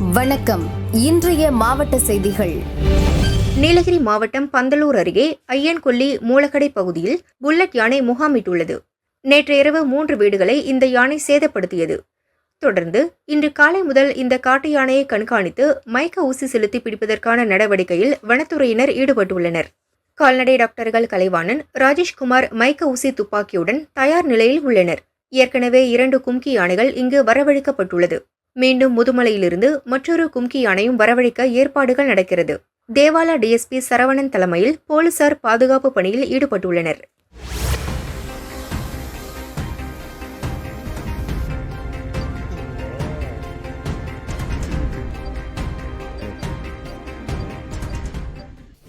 வணக்கம். இன்றைய மாவட்ட செய்திகள். நீலகிரி மாவட்டம் பந்தலூர் அருகே ஐயன்கொல்லி மூலக்கடை பகுதியில் புல்லட் யானை முகாமிட்டுள்ளது. நேற்று இரவு மூன்று வீடுகளை இந்த யானை சேதப்படுத்தியது. தொடர்ந்து இன்று காலை முதல் இந்த காட்டு யானையை கண்காணித்து மயக்க ஊசி செலுத்தி பிடிப்பதற்கான நடவடிக்கையில் வனத்துறையினர் ஈடுபட்டுள்ளனர். கால்நடை டாக்டர்கள் கலைவாணன் ராஜேஷ்குமார் மயக்க ஊசி துப்பாக்கியுடன் தயார் நிலையில் உள்ளனர். ஏற்கனவே இரண்டு கும்கி யானைகள் இங்கு வரவழைக்கப்பட்டுள்ளது. மீண்டும் முதுமலையிலிருந்து மற்றொரு கும்கி யானையும் வரவழைக்க ஏற்பாடுகள் நடக்கிறது. தேவாலா டிஎஸ்பி சரவணன் தலைமையில் போலீசார் பாதுகாப்பு பணியில் ஈடுபட்டுள்ளனர்.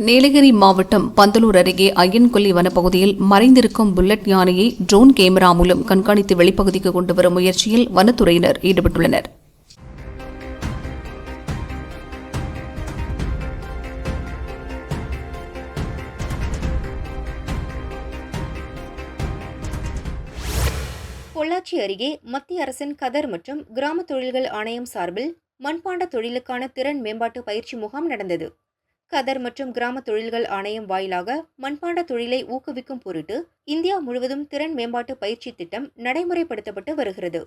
நீலகிரி மாவட்டம் பந்தலூர் அருகே ஐயன்கொல்லி வனப்பகுதியில் மறைந்திருக்கும் புல்லட் யானையை ட்ரோன் கேமரா மூலம் கண்காணித்து வெளிப்பகுதிக்கு கொண்டு வரும் முயற்சியில் வனத்துறையினர் ஈடுபட்டுள்ளனர். பொள்ளாச்சி அருகே மத்திய அரசின் கதர் மற்றும் கிராம தொழில்கள் ஆணையம் சார்பில் மண்பாண்ட தொழிலுக்கான திறன் மேம்பாட்டு பயிற்சி முகாம் நடந்தது. கதர் மற்றும் கிராம தொழில்கள் ஆணையம் வாயிலாக மண்பாண்ட தொழிலை ஊக்குவிக்கும் பொருட்டு இந்தியா முழுவதும் திறன் மேம்பாட்டு பயிற்சி திட்டம் நடைமுறைப்படுத்தப்பட்டு வருகிறது.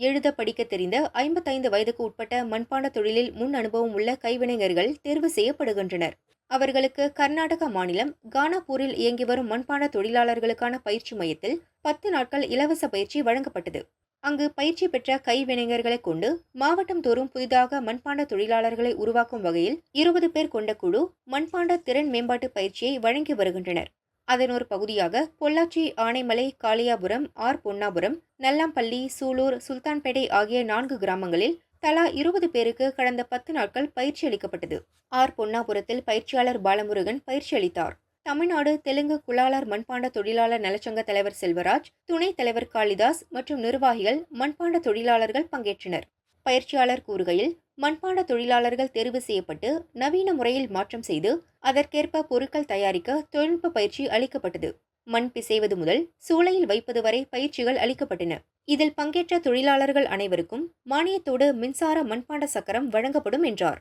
எழுத படிக்க தெரிந்த ஐம்பத்தைந்து வயதுக்கு உட்பட்ட மண்பாண்ட தொழிலில் முன் அனுபவம் உள்ள கைவினைஞர்கள் தேர்வு செய்யப்படுகின்றனர். அவர்களுக்கு கர்நாடக மாநிலம் கானாப்பூரில் இயங்கி வரும் மண்பாண்ட தொழிலாளர்களுக்கான பயிற்சி மையத்தில் பத்து நாட்கள் இலவச பயிற்சி வழங்கப்பட்டது. அங்கு பயிற்சி பெற்ற கைவினைஞர்களை கொண்டு மாவட்டம் தோறும் புதிதாக மண்பாண்ட தொழிலாளர்களை உருவாக்கும் வகையில் இருபது பேர் கொண்ட குழு மண்பாண்ட திறன் மேம்பாட்டு பயிற்சியை வழங்கி வருகின்றனர். அதன் ஒரு பகுதியாக பொள்ளாச்சி ஆனைமலை காளியாபுரம் ஆர் பொன்னாபுரம் நல்லாம்பள்ளி சூலூர் சுல்தான்பேட்டை ஆகிய நான்கு கிராமங்களில் தலா இருபது பேருக்கு கடந்த பத்து நாட்கள் பயிற்சி அளிக்கப்பட்டது. ஆர். பொன்னாபுரத்தில் பயிற்சியாளர் பாலமுருகன் பயிற்சி அளித்தார். தமிழ்நாடு தெலுங்கு குலாளர் மண்பாண்ட தொழிலாளர் நலச்சங்க தலைவர் செல்வராஜ் துணைத் தலைவர் காளிதாஸ் மற்றும் நிர்வாகிகள் மண்பாண்ட தொழிலாளர்கள் பங்கேற்றனர். பயிற்சியாளர் கூறுகையில் மண்பாண்ட தொழிலாளர்கள் தேர்வு செய்யப்பட்டு நவீன முறையில் மாற்றம் செய்து அதற்கேற்ப பொருட்கள் தயாரிக்க தொழில்நுட்ப பயிற்சி அளிக்கப்பட்டது. மண் பிசைவது முதல் சூளையில் வைப்பது வரை பயிற்சிகள் அளிக்கப்பட்டன. இதில் பங்கேற்ற தொழிலாளர்கள் அனைவருக்கும் மானியத்தோடு மின்சார மண்பாண்ட சக்கரம் வழங்கப்படும் என்றார்.